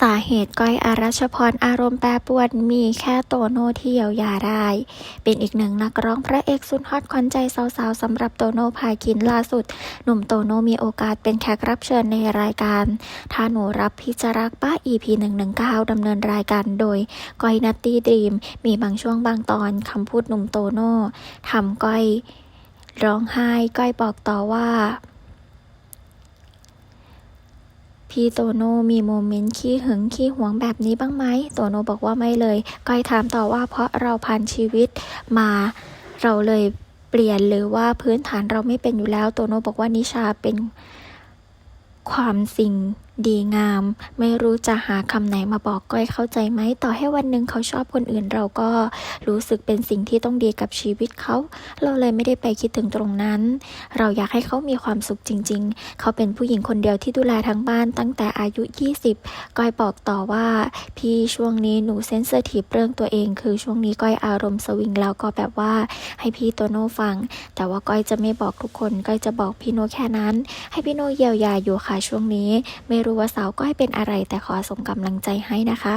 สาเหตุก้อยอารัชพรอารมณ์แปรปรวนมีแค่โตโน่ที่เยียวยาได้ เป็นอีกหนึ่งนักร้องพระเอกสุดฮอตขวัญใจสาวๆสำหรับโตโน่พาคินล่าสุด หนุ่มโตโน่มีโอกาสเป็นแขกรับเชิญในรายการถ้าหนูรับพิจารักป้า EP 119ดำเนินรายการโดยก้อยนัตตี้ดรีม มีบางช่วงบางตอนคำพูดหนุ่มโตโน่ทำก้อยร้องไห้ก้อยบอกต่อว่า พี่โตโน่มีโมเมนต์ขี้หึงขี้หวงแบบนี้บ้างไหมโตโน่บอกว่าไม่เลย ก้อยถามต่อว่าเพราะเราผ่านชีวิตมาเราเลยเปลี่ยนหรือว่าพื้นฐานเราไม่เป็นอยู่แล้ว โตโน่บอกว่านิชาเป็นความสิ่ง ดีงาม ไม่รู้จะหาคำไหนมาบอกก้อยเข้าใจไหม ต่อให้วันหนึ่งเขาชอบคนอื่นเราก็รู้สึกเป็นสิ่งที่ต้องดีกับชีวิตเขา เราเลยไม่ได้ไปคิดถึงตรงนั้น เราอยากให้เขามีความสุขจริง ๆ เขาเป็นผู้หญิงคนเดียวที่ดูแลทั้งบ้านตั้งแต่อายุ 20 ก้อยบอกต่อว่า พี่ช่วงนี้หนูเซนเซอร์ทีฟเรื่องตัวเอง คือช่วงนี้ก้อยอารมณ์สวิงแล้วก็แบบว่าให้พี่โตโน่ฟัง แต่ว่าก้อยจะไม่บอกทุกคน ก้อยจะบอกพี่โน่แค่นั้น ให้พี่โน่เยียวยาอยู่ค่ะช่วงนี้ไม่รู้ว่าสาวก้อยเป็นอะไรแต่ขอส่งกำลังใจให้นะคะ